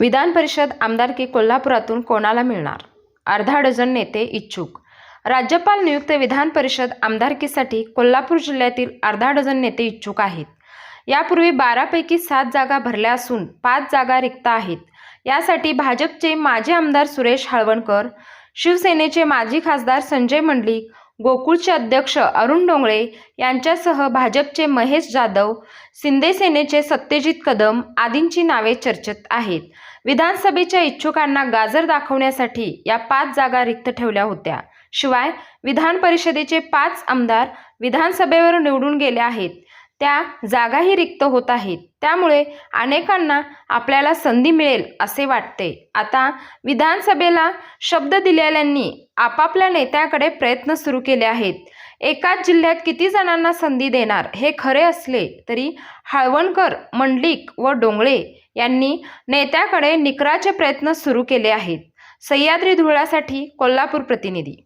विधान परिषद आमदारकी कोल्हापुरातून कोणाला मिळणार? अर्धा डझन नेते इच्छुक. राज्यपाल नियुक्त विधान परिषद आमदारकीसाठी कोल्हापूर जिल्ह्यातील अर्धा डझन नेते इच्छुक आहेत. यापूर्वी बारापैकी सात जागा भरल्या असून पाच जागा रिक्त आहेत. यासाठी भाजपचे माजी आमदार सुरेश हळवणकर शिवसेनेचे माजी खासदार संजय मंडलिक गोकुळचे अध्यक्ष अरुण डोंगळे यांच्यासह भाजपचे महेश जाधव शिंदेसेनेचे सत्यजित कदम आदींची नावे चर्चेत आहेत. विधानसभेच्या इच्छुकांना गाजर दाखवण्यासाठी या पाच जागा रिक्त ठेवल्या होत्या. शिवाय विधान परिषदेचे पाच आमदार विधानसभेवर निवडून गेले आहेत. त्या जागाही रिक्त होत आहेत. त्यामुळे अनेकांना आपल्याला संधी मिळेल असे वाटते. आता विधानसभेला शब्द दिलेल्यांनी आपापल्या नेत्याकडे प्रयत्न सुरू केले आहेत. एकाच जिल्ह्यात किती जणांना संधी देणार हे खरे असले तरी हळवणकर मंडलिक व डोंगळे यांनी नेत्याकडे निकराचे प्रयत्न सुरू केले आहेत. सह्याद्री धुळ्यासाठी कोल्हापूर प्रतिनिधी